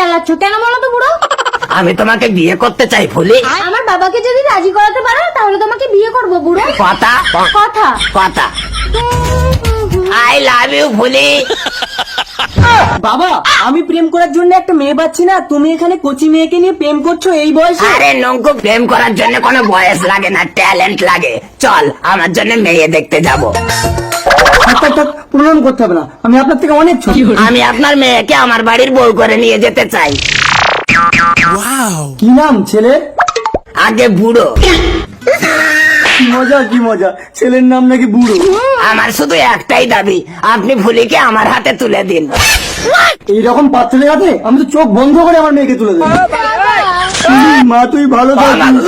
যাচ্ছ কেন বলো তো বুড়ো? আমি তোমাকে বিয়ে করতে চাই ফুলি। আমার বাবাকে যদি রাজি করাতে পারো তাহলে তোমাকে বিয়ে করব বুড়ো। কথা? কথা। কথা। I love you fully. বাবা আমি প্রেম করার জন্য একটা মেয়ে পাচ্ছি না। তুমি এখানে কচি মেয়েকে নিয়ে প্রেম করছ এই বয়সে? আরে নঙ্কু প্রেম করার জন্য কোনো বয়স লাগে না ট্যালেন্ট লাগে। চল আমার জন্য মেয়ে দেখতে যাব। প্রণাম করতে হবে না। আমি আপনার থেকে অনেক ছোট। আমি আপনার মেয়েকে আমার বাড়ির বউ করে নিয়ে যেতে চাই। কি নাম ছেলের আগে বুড়ো। কি মজা কি মজা। ছেলের নাম নাকি বুড়ো? আমার শুধু একটাই দাবি আপনি ফুলিকে আমার হাতে তুলে দিন। এইরকম পাত্রের হাতে আমি তো চোখ বন্ধ করে আমার মেয়েকে তুলে দেবো। মা তুই ভালো থাকিস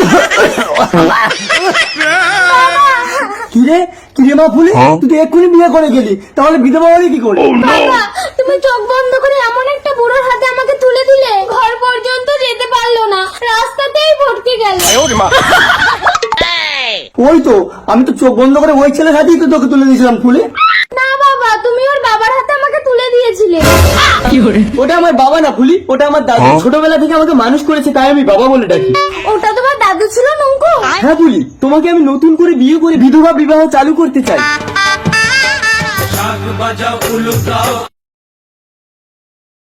কিরে কিরে মা ফুলি? তুই তো এক্ষুনি বিয়ে করে গেলি। তাহলে বিধবা হলি কি করে তুমি চোখ বন্ধ করে এমন একটা বুড়োর হাতে আমাকে তুলে দিলে? ঘর পর্যন্ত যেতে পারল না। রাস্তাতেই ভটকে গেল। ওই তো আমি তো চোখ বন্ধ করে ওই ছেলের হাতেই তো তোকে তুলে দিয়েছিলাম ফুলে। না বাবা তুমি ওর বাবার হাতে ওটা আমার বাবা না ফুলি ওটা আমার দাদু। ছোটবেলা থেকে আমাকে মানুষ করেছে তাই আমি বাবা বলে ডাকি। ওটা তোমার দাদু ছিল নঙ্কু হ্যাঁ ফুলি তোমাকে আমি নতুন করে বিয়ে করে বিধবা বিবাহ চালু করতে চাই।